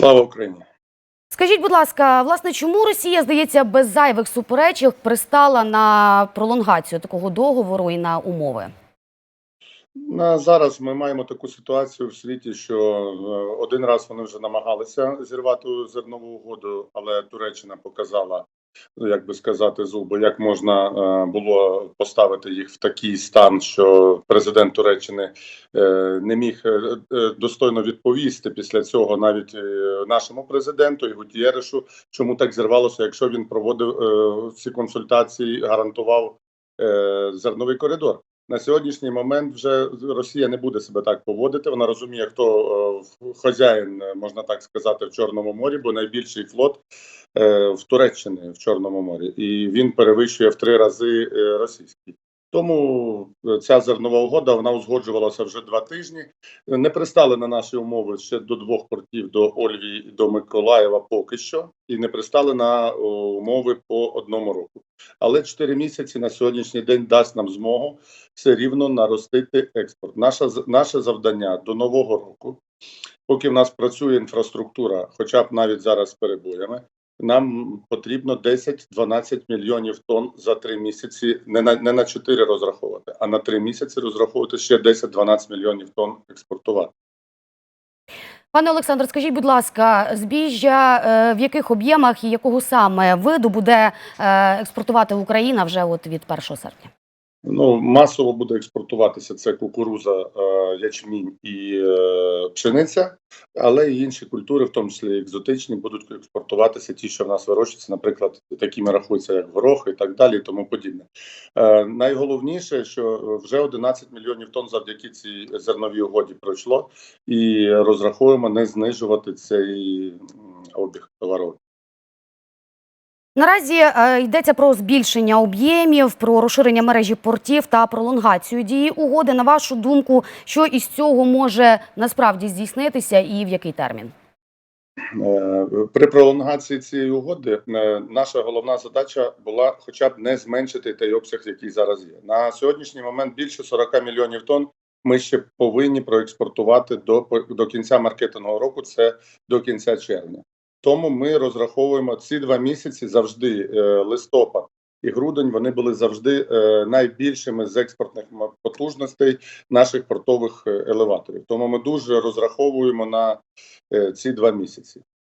Слава Україні! Скажіть, будь ласка, власне, чому Росія, здається, без зайвих суперечок пристала на пролонгацію такого договору і на умови? На зараз ми маємо таку ситуацію в світі, що е, один раз вони вже намагалися зірвати зернову угоду, але Туреччина показала, як би сказати, зуби, як можна е, було поставити їх в такий стан, що президент Туреччини е, не міг е, достойно відповісти після цього навіть нашому президенту і Гутієрешу, чому так зірвалося, якщо він проводив ці консультації, гарантував зерновий коридор. На сьогоднішній момент вже Росія не буде себе так поводити. Вона розуміє, хто хазяїн, можна так сказати, в Чорному морі, бо найбільший флот в Туреччині в Чорному морі, і він перевищує в три рази е, російський. Тому е, ця зернова угода вона узгоджувалася вже два тижні. Не пристали на наші умови ще до двох портів до Ольвії і до Миколаєва поки що, і не пристали на умови по одному року. Але 4 місяці на сьогоднішній день дасть нам змогу все рівно наростити експорт. Наша з- наше завдання до нового року, поки в нас працює інфраструктура, хоча б навіть зараз з перебоями. Нам потрібно 10-12 мільйонів тонн за три місяці, не на не на 4 розраховувати, а на три місяці розраховувати ще 10-12 мільйонів тонн експортувати. Пане Олександр, скажіть, будь ласка, збіжжя е, в яких об'ємах і якого саме виду буде е, експортувати Україна вже от від 1 серпня? Ну масово буде експортуватися це кукуруза, е, ячмінь і е, пшениця, але і інші культури, в тому числі екзотичні, будуть експортуватися ті, що в нас вирощуються, наприклад, такими рахуються, як горох і так далі, і тому подібне. Е, найголовніше, що вже 11 мільйонів тонн завдяки цій зерновій угоді пройшло, і розраховуємо не знижувати цей обіг товару. Наразі е, йдеться про збільшення об'ємів, про розширення мережі портів та пролонгацію дії угоди. На вашу думку, що із цього може насправді здійснитися і в який термін? Е, При пролонгації цієї угоди е, наша головна задача була хоча б не зменшити той обсяг, який зараз є. На сьогоднішній момент більше 40 мільйонів тонн ми ще повинні проекспортувати до, до кінця маркетингового року, це до кінця червня. Тому ми розраховуємо ці два місяці завжди е, листопад і грудень. Вони були завжди е, найбільшими з експортних потужностей наших портових е, елеваторів. Тому ми дуже розраховуємо на ці два місяці.